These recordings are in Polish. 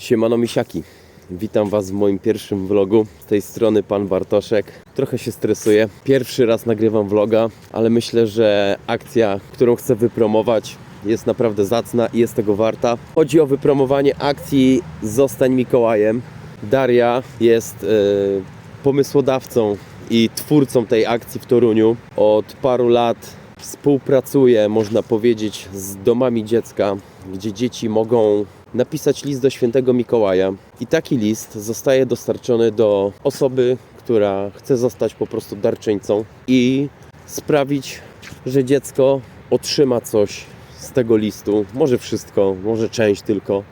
Siemano misiaki. Witam Was w moim pierwszym vlogu. Z tej strony Pan Bartoszek. Trochę się stresuję. Pierwszy raz nagrywam vloga, ale myślę, że akcja, którą chcę wypromować jest naprawdę zacna i jest tego warta. Chodzi o wypromowanie akcji Zostań Mikołajem. Daria jest e, pomysłodawcą i twórcą tej akcji w Toruniu. Od paru lat współpracuje, można powiedzieć, z domami dziecka, gdzie dzieci mogą napisać list do świętego Mikołaja. I taki list zostaje dostarczony do osoby, która chce zostać po prostu darczyńcą i sprawić, że dziecko otrzyma coś z tego listu. Może wszystko, może część tylko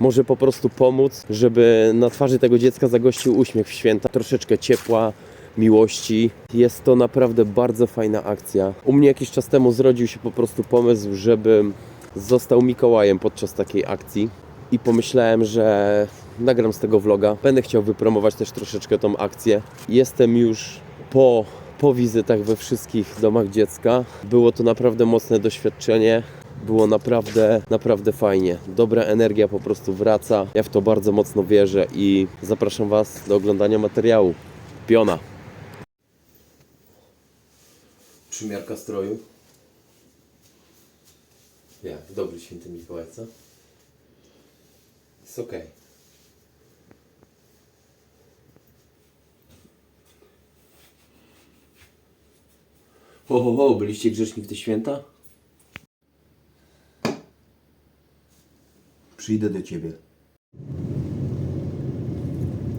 może po prostu pomóc, żeby na twarzy tego dziecka zagościł uśmiech w święta, troszeczkę ciepła, miłości. Jest to naprawdę bardzo fajna akcja. U mnie jakiś czas temu zrodził się po prostu pomysł, żebym został Mikołajem podczas takiej akcji i pomyślałem, że nagram z tego vloga. Będę chciał wypromować też troszeczkę tą akcję. Jestem już po po wizytach we wszystkich domach dziecka. Było to naprawdę mocne doświadczenie. Było naprawdę, naprawdę fajnie. Dobra energia po prostu wraca. Ja w to bardzo mocno wierzę i zapraszam Was do oglądania materiału. Piona. Przymiarka stroju. Jak? Dobry święty Mikołaj, co? Jest okej. Ho, ho, ho, byliście grzeczni w te święta? Przyjdę do ciebie.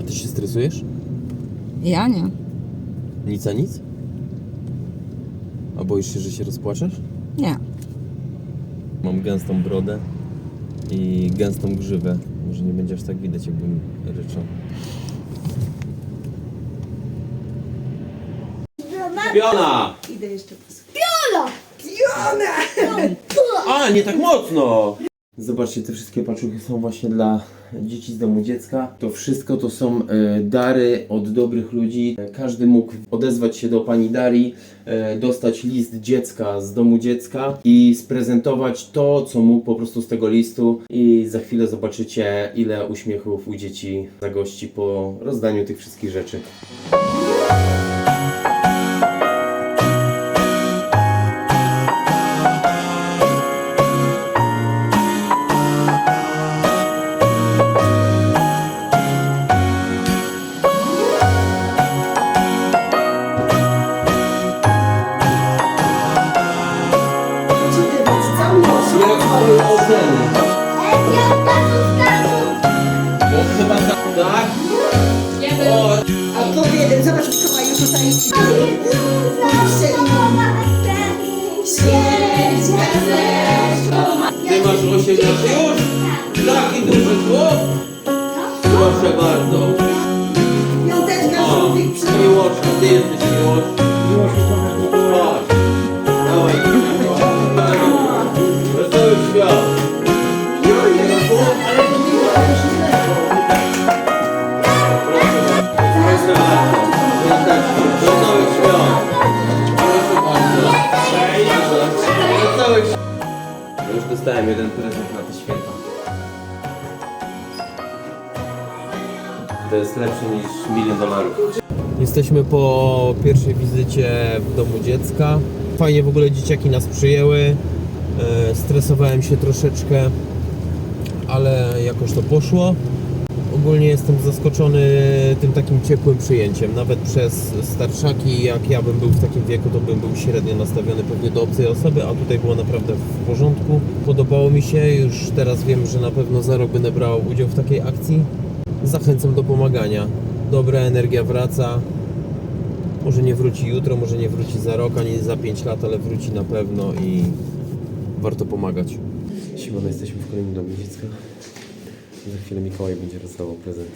A ty się stresujesz? Ja nie. Nic a nic? A boisz się, że się rozpłaczesz? Nie. Mam gęstą brodę i gęstą grzywę. Może nie będzie aż tak widać, jakbym ryczał. Piona! Idę jeszcze posłuchać. A, nie tak mocno! Zobaczcie, te wszystkie paczuchy są właśnie dla dzieci z domu dziecka. To wszystko to są e, dary od dobrych ludzi. E, Każdy mógł odezwać się do pani Darii, e, dostać list dziecka z domu dziecka i sprezentować to, co mógł po prostu z tego listu. I za chwilę zobaczycie, ile uśmiechów u dzieci zagości po rozdaniu tych wszystkich rzeczy. Zobacz, Mikołaju tutaj. Ty masz 8 lat już? Taki duży chłop? Proszę bardzo. To jest lepsze niż milion dolarów. Jesteśmy po pierwszej wizycie w domu dziecka. Fajnie w ogóle dzieciaki nas przyjęły. E, Stresowałem się troszeczkę, ale jakoś to poszło. Ogólnie jestem zaskoczony tym takim ciepłym przyjęciem. Nawet przez starszaki, jak ja bym był w takim wieku, to bym był średnio nastawiony pewnie do obcej osoby, a tutaj było naprawdę w porządku. Podobało mi się, już teraz wiem, że na pewno za rok będę brał udział w takiej akcji. Zachęcam do pomagania. Dobra energia wraca. Może nie wróci jutro, może nie wróci za rok, ani za 5 lat, ale wróci na pewno i warto pomagać. Siemano, jesteśmy w kolejnym domu dziecka. Za chwilę Mikołaj będzie rozdawał prezent.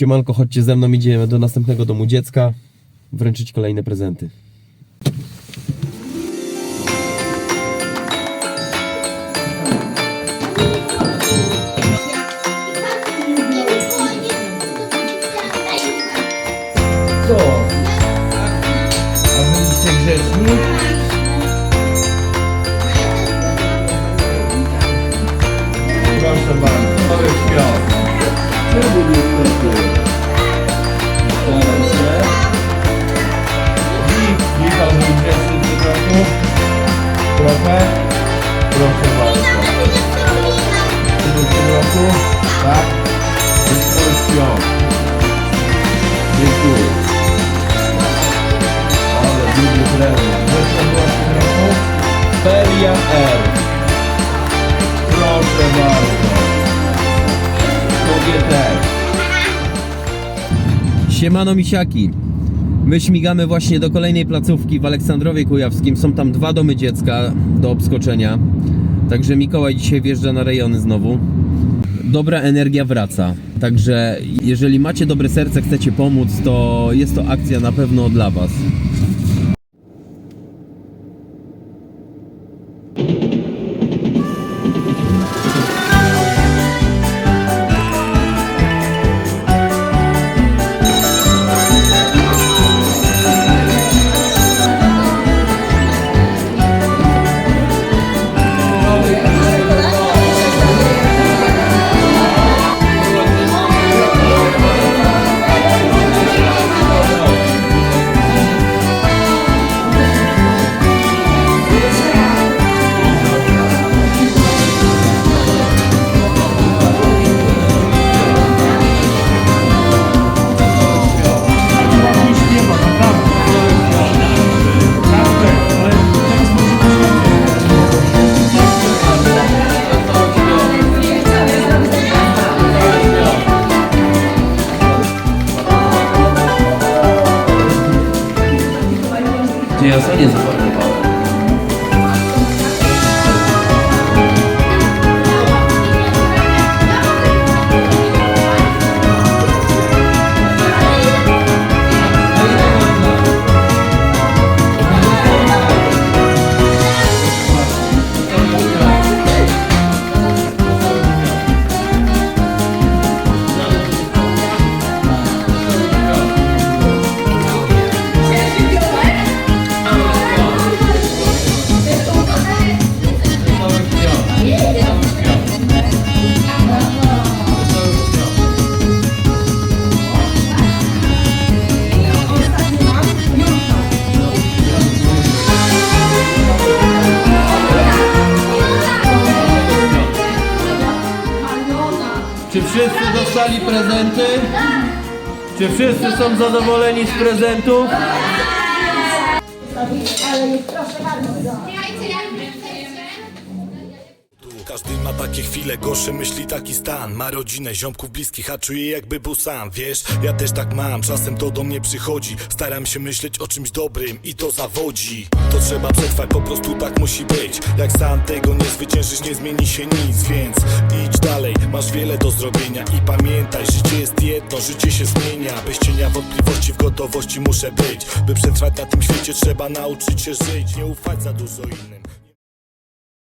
Siemanko, chodźcie ze mną, idziemy do następnego domu dziecka. Wręczyć kolejne prezenty. Siemano misiaki. My śmigamy właśnie do kolejnej placówki w Aleksandrowie Kujawskim. Są tam dwa domy dziecka do obskoczenia. Także Mikołaj dzisiaj wjeżdża na rejony znowu. Dobra energia wraca. Także jeżeli macie dobre serce, chcecie pomóc, to jest to akcja na pewno dla Was. Gdzie ja sobie nie zaparkowałem? Czy wszyscy dostali prezenty? Czy wszyscy są zadowoleni z prezentów? Każdy ma takie chwile, gorsze myśli, taki stan. Ma rodzinę, ziomków bliskich, a czuje jakby był sam. Wiesz, ja też tak mam, czasem to do mnie przychodzi. Staram się myśleć o czymś dobrym i to zawodzi. To trzeba przetrwać, po prostu tak musi być. Jak sam tego nie zwyciężysz, nie zmieni się nic. Więc idź dalej, masz wiele do zrobienia. I pamiętaj, życie jest jedno, życie się zmienia. Bez cienia wątpliwości, w gotowości muszę być. By przetrwać na tym świecie trzeba nauczyć się żyć. Nie ufać za dużo innym